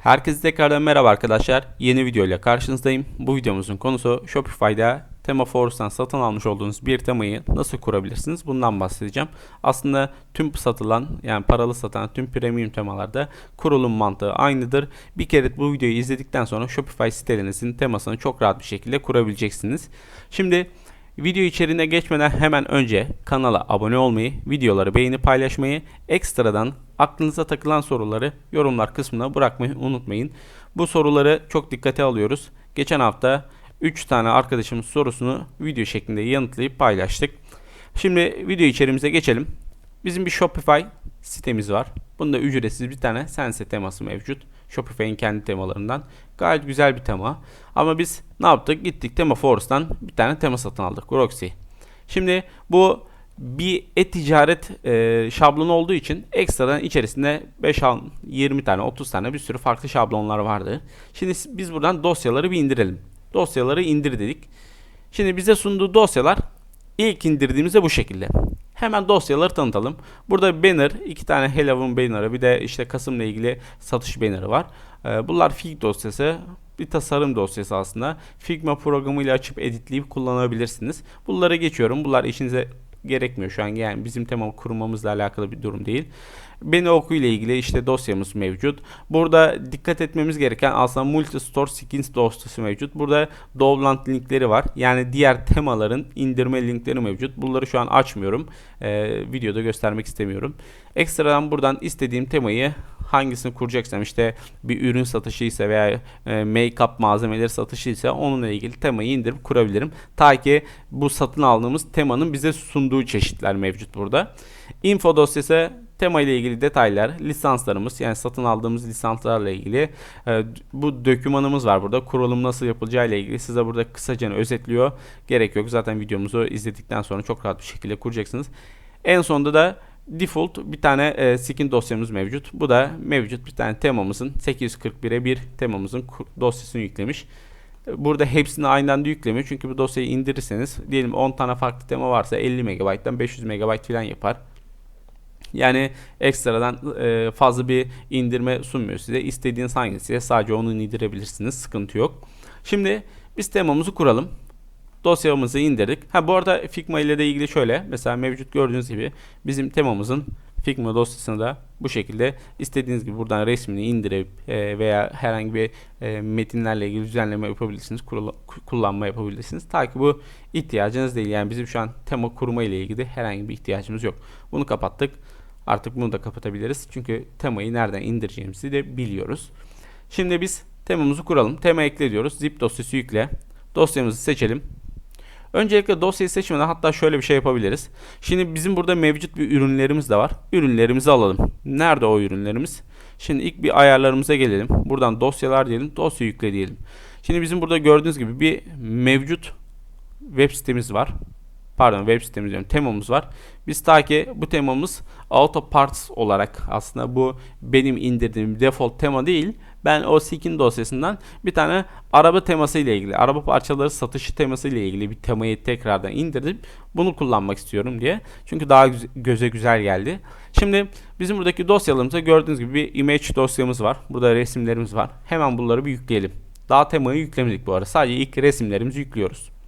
Herkese tekrardan merhaba arkadaşlar. Yeni video ile karşınızdayım. Bu videomuzun konusu Shopify'da Tema Force'dan satın almış olduğunuz bir temayı nasıl kurabilirsiniz? Bundan bahsedeceğim. Aslında tüm satılan yani paralı satan tüm premium temalarda kurulum mantığı aynıdır. Bir kere bu videoyu izledikten sonra Shopify sitelerinizin temasını çok rahat bir şekilde kurabileceksiniz. Şimdi Video içeriğine geçmeden hemen önce kanala abone olmayı, videoları beğenip paylaşmayı, ekstradan aklınıza takılan soruları yorumlar kısmına bırakmayı unutmayın. Bu soruları çok dikkate alıyoruz. Geçen hafta 3 tane arkadaşımız sorusunu video şeklinde yanıtlayıp paylaştık. Şimdi video içeriğimize geçelim. Bizim bir Shopify sitemiz var. Bunda ücretsiz bir tane Sense teması mevcut. Shopify'in kendi temalarından. Gayet güzel bir tema. Ama biz ne yaptık? Gittik Tema Force'dan bir tane tema satın aldık. Roxy. Şimdi bu bir e-ticaret e, şablonu olduğu için ekstradan içerisinde 5 20 tane 30 tane bir sürü farklı şablonlar vardı. Şimdi biz buradan dosyaları bir indirelim. Dosyaları indir dedik. Şimdi bize sunduğu dosyalar ilk indirdiğimizde bu şekilde. Hemen dosyaları tanıtalım. Burada banner, iki tane Halloween banner'ı bir de işte Kasım'la ilgili satış banner'ı var. Ee, bunlar Fig dosyası bir tasarım dosyası aslında. Figma programıyla açıp editleyip kullanabilirsiniz. Bunlara geçiyorum. Bunlar işinize gerekmiyor şu an. Yani bizim tema kurmamızla alakalı bir durum değil. Beni oku ile ilgili işte dosyamız mevcut. Burada dikkat etmemiz gereken aslında multi store skins dosyası mevcut. Burada download linkleri var. Yani diğer temaların indirme linkleri mevcut. Bunları şu an açmıyorum. Ee, videoda göstermek istemiyorum. Ekstradan buradan istediğim temayı hangisini kuracaksam işte bir ürün satışı ise veya e, make-up malzemeleri satışı ise onunla ilgili temayı indirip kurabilirim. Ta ki bu satın aldığımız temanın bize sunduğu çeşitler mevcut burada. Info dosyası tema ile ilgili detaylar, lisanslarımız yani satın aldığımız lisanslarla ilgili e, bu dokümanımız var burada. Kurulum nasıl yapılacağı ile ilgili size burada kısaca özetliyor. Gerek yok. Zaten videomuzu izledikten sonra çok rahat bir şekilde kuracaksınız. En sonunda da default bir tane e, skin dosyamız mevcut. Bu da mevcut bir tane temamızın 841'e bir temamızın dosyasını yüklemiş. Burada hepsini aynı anda yüklemiyor. Çünkü bu dosyayı indirirseniz diyelim 10 tane farklı tema varsa 50 MB'dan 500 MB falan yapar. Yani ekstradan e, fazla bir indirme sunmuyor size. İstediğiniz hangisi sadece onu indirebilirsiniz. Sıkıntı yok. Şimdi biz temamızı kuralım. Dosyamızı indirdik. Ha bu arada Figma ile de ilgili şöyle. Mesela mevcut gördüğünüz gibi bizim temamızın Figma dosyasını da bu şekilde istediğiniz gibi buradan resmini indirip e, veya herhangi bir e, metinlerle ilgili düzenleme yapabilirsiniz, kullanma yapabilirsiniz. Ta ki bu ihtiyacınız değil. Yani bizim şu an tema kurma ile ilgili herhangi bir ihtiyacımız yok. Bunu kapattık. Artık bunu da kapatabiliriz. Çünkü temayı nereden indireceğimizi de biliyoruz. Şimdi biz temamızı kuralım. Tema ekle diyoruz. Zip dosyası yükle. Dosyamızı seçelim. Öncelikle dosyayı seçmeden hatta şöyle bir şey yapabiliriz. Şimdi bizim burada mevcut bir ürünlerimiz de var. Ürünlerimizi alalım. Nerede o ürünlerimiz? Şimdi ilk bir ayarlarımıza gelelim. Buradan dosyalar diyelim. Dosya yükle diyelim. Şimdi bizim burada gördüğünüz gibi bir mevcut web sitemiz var pardon web sitemiz diyorum temamız var. Biz ta ki bu temamız auto parts olarak aslında bu benim indirdiğim default tema değil. Ben o skin dosyasından bir tane araba teması ile ilgili, araba parçaları satışı teması ile ilgili bir temayı tekrardan indirdim. Bunu kullanmak istiyorum diye. Çünkü daha göze güzel geldi. Şimdi bizim buradaki dosyalarımızda gördüğünüz gibi bir image dosyamız var. Burada resimlerimiz var. Hemen bunları bir yükleyelim. Daha temayı yüklemedik bu arada. Sadece ilk resimlerimizi yüklüyoruz.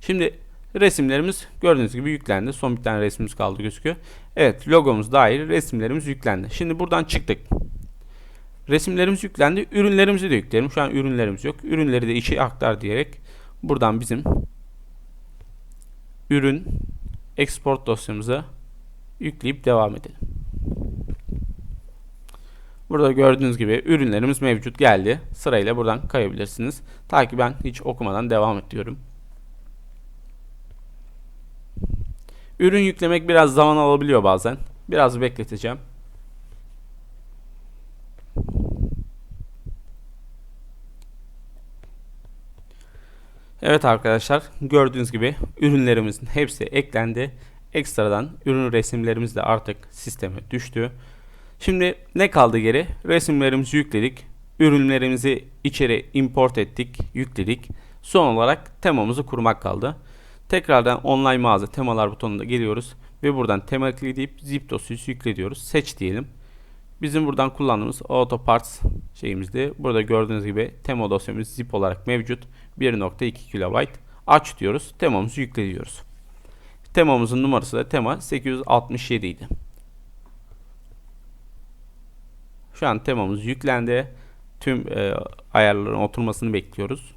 Şimdi resimlerimiz gördüğünüz gibi yüklendi. Son bir tane resmimiz kaldı gözüküyor. Evet logomuz dahil resimlerimiz yüklendi. Şimdi buradan çıktık. Resimlerimiz yüklendi. Ürünlerimizi de yükleyelim. Şu an ürünlerimiz yok. Ürünleri de içe aktar diyerek buradan bizim ürün export dosyamıza yükleyip devam edelim. Burada gördüğünüz gibi ürünlerimiz mevcut geldi. Sırayla buradan kayabilirsiniz. Ta ki ben hiç okumadan devam ediyorum. Ürün yüklemek biraz zaman alabiliyor bazen. Biraz bekleteceğim. Evet arkadaşlar gördüğünüz gibi ürünlerimizin hepsi eklendi. Ekstradan ürün resimlerimiz de artık sisteme düştü. Şimdi ne kaldı geri? Resimlerimizi yükledik. Ürünlerimizi içeri import ettik, yükledik. Son olarak temamızı kurmak kaldı. Tekrardan online mağaza temalar butonuna geliyoruz ve buradan tema ekleyip zip dosyası yükle diyoruz. Seç diyelim. Bizim buradan kullandığımız auto parts şeyimizdi. Burada gördüğünüz gibi tema dosyamız zip olarak mevcut. 1.2 KB. Aç diyoruz. Temamızı yükle diyoruz. Temamızın numarası da tema 867 idi. Şu an temamız yüklendi. Tüm e, ayarların oturmasını bekliyoruz.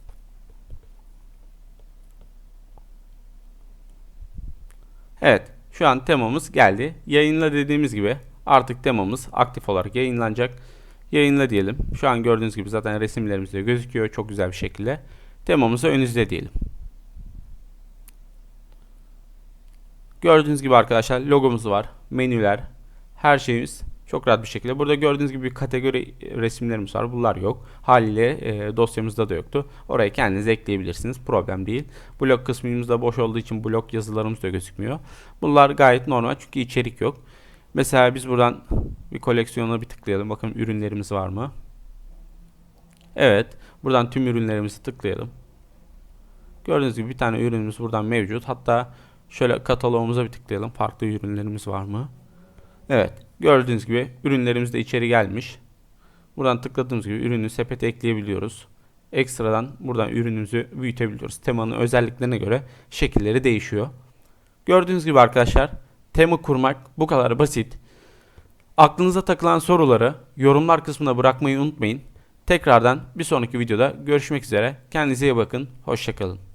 Evet, şu an temamız geldi. Yayınla dediğimiz gibi artık temamız aktif olarak yayınlanacak. Yayınla diyelim. Şu an gördüğünüz gibi zaten resimlerimiz de gözüküyor çok güzel bir şekilde. Temamızı önünüzde diyelim. Gördüğünüz gibi arkadaşlar logomuz var, menüler, her şeyimiz çok rahat bir şekilde. Burada gördüğünüz gibi bir kategori resimlerimiz var. Bunlar yok. Haliyle e, dosyamızda da yoktu. Oraya kendiniz ekleyebilirsiniz. Problem değil. Blok kısmımız da boş olduğu için blok yazılarımız da gözükmüyor. Bunlar gayet normal çünkü içerik yok. Mesela biz buradan bir koleksiyona bir tıklayalım. Bakın ürünlerimiz var mı? Evet. Buradan tüm ürünlerimizi tıklayalım. Gördüğünüz gibi bir tane ürünümüz buradan mevcut. Hatta şöyle kataloğumuza bir tıklayalım. Farklı ürünlerimiz var mı? Evet. Gördüğünüz gibi ürünlerimiz de içeri gelmiş. Buradan tıkladığımız gibi ürünü sepete ekleyebiliyoruz. Ekstradan buradan ürünümüzü büyütebiliyoruz. Temanın özelliklerine göre şekilleri değişiyor. Gördüğünüz gibi arkadaşlar tema kurmak bu kadar basit. Aklınıza takılan soruları yorumlar kısmına bırakmayı unutmayın. Tekrardan bir sonraki videoda görüşmek üzere. Kendinize iyi bakın. Hoşçakalın.